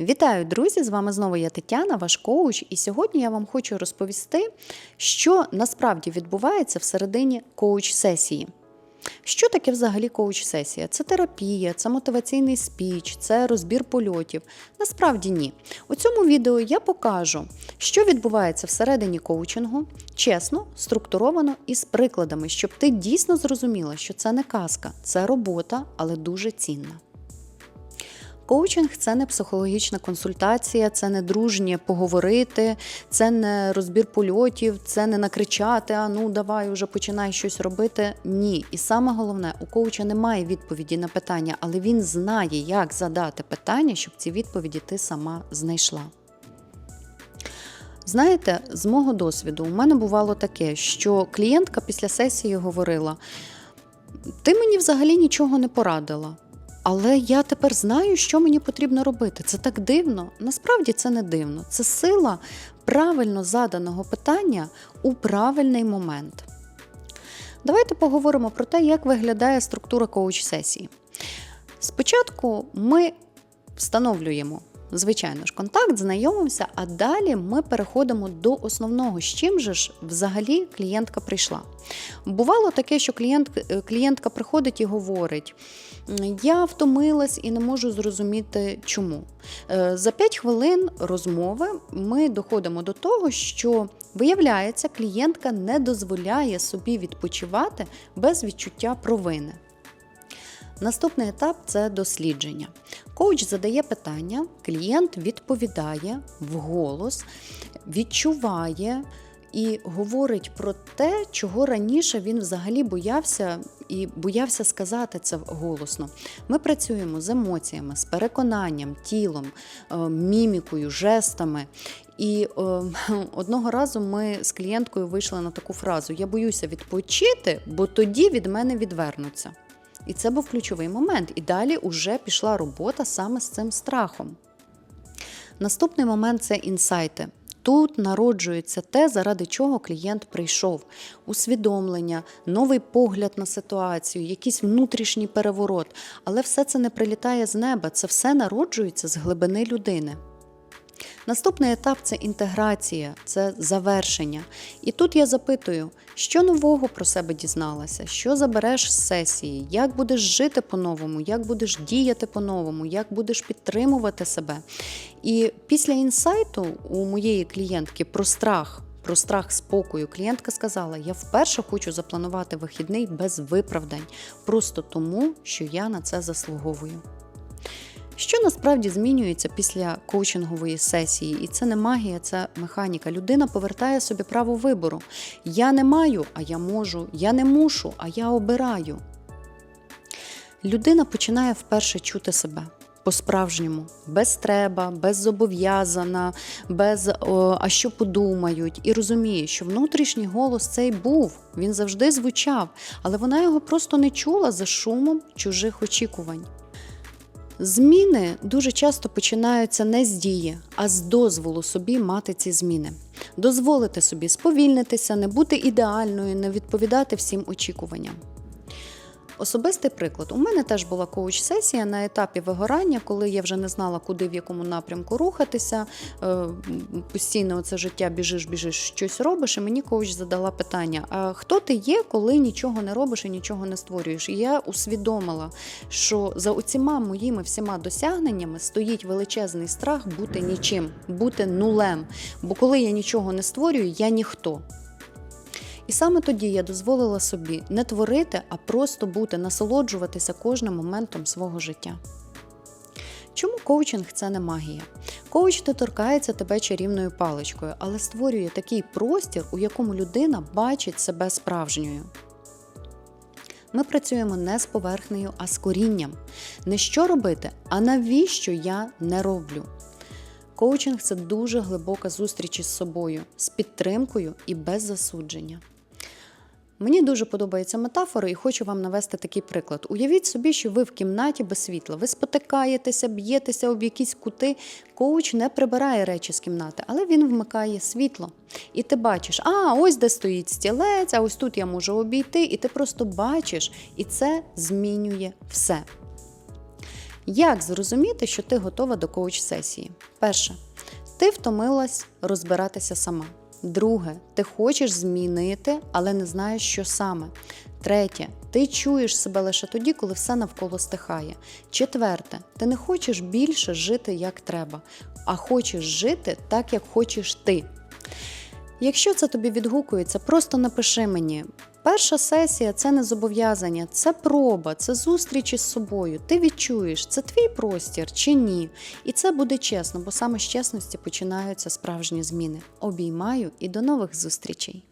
Вітаю, друзі! З вами знову я Тетяна, ваш коуч, і сьогодні я вам хочу розповісти, що насправді відбувається всередині коуч-сесії. Що таке взагалі коуч-сесія? Це терапія, це мотиваційний спіч, це розбір польотів. Насправді ні. У цьому відео я покажу, що відбувається всередині коучингу, чесно, структуровано і з прикладами, щоб ти дійсно зрозуміла, що це не казка, це робота, але дуже цінна. Коучинг це не психологічна консультація, це не дружнє поговорити, це не розбір польотів, це не накричати, а ну давай уже починай щось робити. Ні. І саме головне, у коуча немає відповіді на питання, але він знає, як задати питання, щоб ці відповіді ти сама знайшла. Знаєте, з мого досвіду, у мене бувало таке, що клієнтка після сесії говорила: ти мені взагалі нічого не порадила. Але я тепер знаю, що мені потрібно робити. Це так дивно. Насправді це не дивно. Це сила правильно заданого питання у правильний момент. Давайте поговоримо про те, як виглядає структура коуч-сесії. Спочатку ми встановлюємо, звичайно ж, контакт, знайомимося, а далі ми переходимо до основного, з чим же ж взагалі клієнтка прийшла. Бувало таке, що клієнт, клієнтка приходить і говорить: я втомилась і не можу зрозуміти, чому. Е, За 5 хвилин розмови ми доходимо до того, що виявляється, клієнтка не дозволяє собі відпочивати без відчуття провини. Наступний етап це дослідження. Коуч задає питання, клієнт відповідає вголос, відчуває і говорить про те, чого раніше він взагалі боявся і боявся сказати це голосно. Ми працюємо з емоціями, з переконанням, тілом, е, мімікою, жестами. І е, одного разу ми з клієнткою вийшли на таку фразу: Я боюся відпочити, бо тоді від мене відвернуться. І це був ключовий момент. І далі вже пішла робота саме з цим страхом. Наступний момент це інсайти. Тут народжується те, заради чого клієнт прийшов: усвідомлення, новий погляд на ситуацію, якийсь внутрішній переворот. Але все це не прилітає з неба, це все народжується з глибини людини. Наступний етап це інтеграція, це завершення. І тут я запитую, що нового про себе дізналася, що забереш з сесії, як будеш жити по-новому, як будеш діяти по-новому, як будеш підтримувати себе. І після інсайту у моєї клієнтки про страх. Про страх спокою клієнтка сказала: я вперше хочу запланувати вихідний без виправдань, просто тому, що я на це заслуговую. Що насправді змінюється після коучингової сесії? І це не магія, це механіка. Людина повертає собі право вибору. Я не маю, а я можу, я не мушу, а я обираю. Людина починає вперше чути себе. По-справжньому, без треба, без зобов'язана, без о, а що подумають, і розуміє, що внутрішній голос цей був, він завжди звучав, але вона його просто не чула за шумом чужих очікувань. Зміни дуже часто починаються не з дії, а з дозволу собі мати ці зміни. Дозволити собі сповільнитися, не бути ідеальною, не відповідати всім очікуванням. Особистий приклад. У мене теж була коуч-сесія на етапі вигорання, коли я вже не знала, куди в якому напрямку рухатися. Е, Постійно це життя біжиш, біжиш, щось робиш. І мені коуч задала питання: а хто ти є, коли нічого не робиш і нічого не створюєш? І я усвідомила, що за оціма моїми всіма досягненнями стоїть величезний страх бути нічим, бути нулем. Бо коли я нічого не створюю, я ніхто. І саме тоді я дозволила собі не творити, а просто бути, насолоджуватися кожним моментом свого життя. Чому коучинг це не магія? Коуч не торкається тебе чарівною паличкою, але створює такий простір, у якому людина бачить себе справжньою. Ми працюємо не з поверхнею, а з корінням. Не що робити, а навіщо я не роблю. Коучинг це дуже глибока зустріч із собою, з підтримкою і без засудження. Мені дуже подобається метафора і хочу вам навести такий приклад. Уявіть собі, що ви в кімнаті без світла, ви спотикаєтеся, б'єтеся об якісь кути. Коуч не прибирає речі з кімнати, але він вмикає світло. І ти бачиш, а ось де стоїть стілець, а ось тут я можу обійти, і ти просто бачиш, і це змінює все. Як зрозуміти, що ти готова до коуч-сесії? Перше, ти втомилась розбиратися сама. Друге, ти хочеш змінити, але не знаєш, що саме. Третє, ти чуєш себе лише тоді, коли все навколо стихає. Четверте, ти не хочеш більше жити як треба, а хочеш жити так, як хочеш ти. Якщо це тобі відгукується, просто напиши мені. Перша сесія це не зобов'язання, це проба, це зустріч із собою. Ти відчуєш, це твій простір чи ні. І це буде чесно, бо саме з чесності починаються справжні зміни. Обіймаю і до нових зустрічей!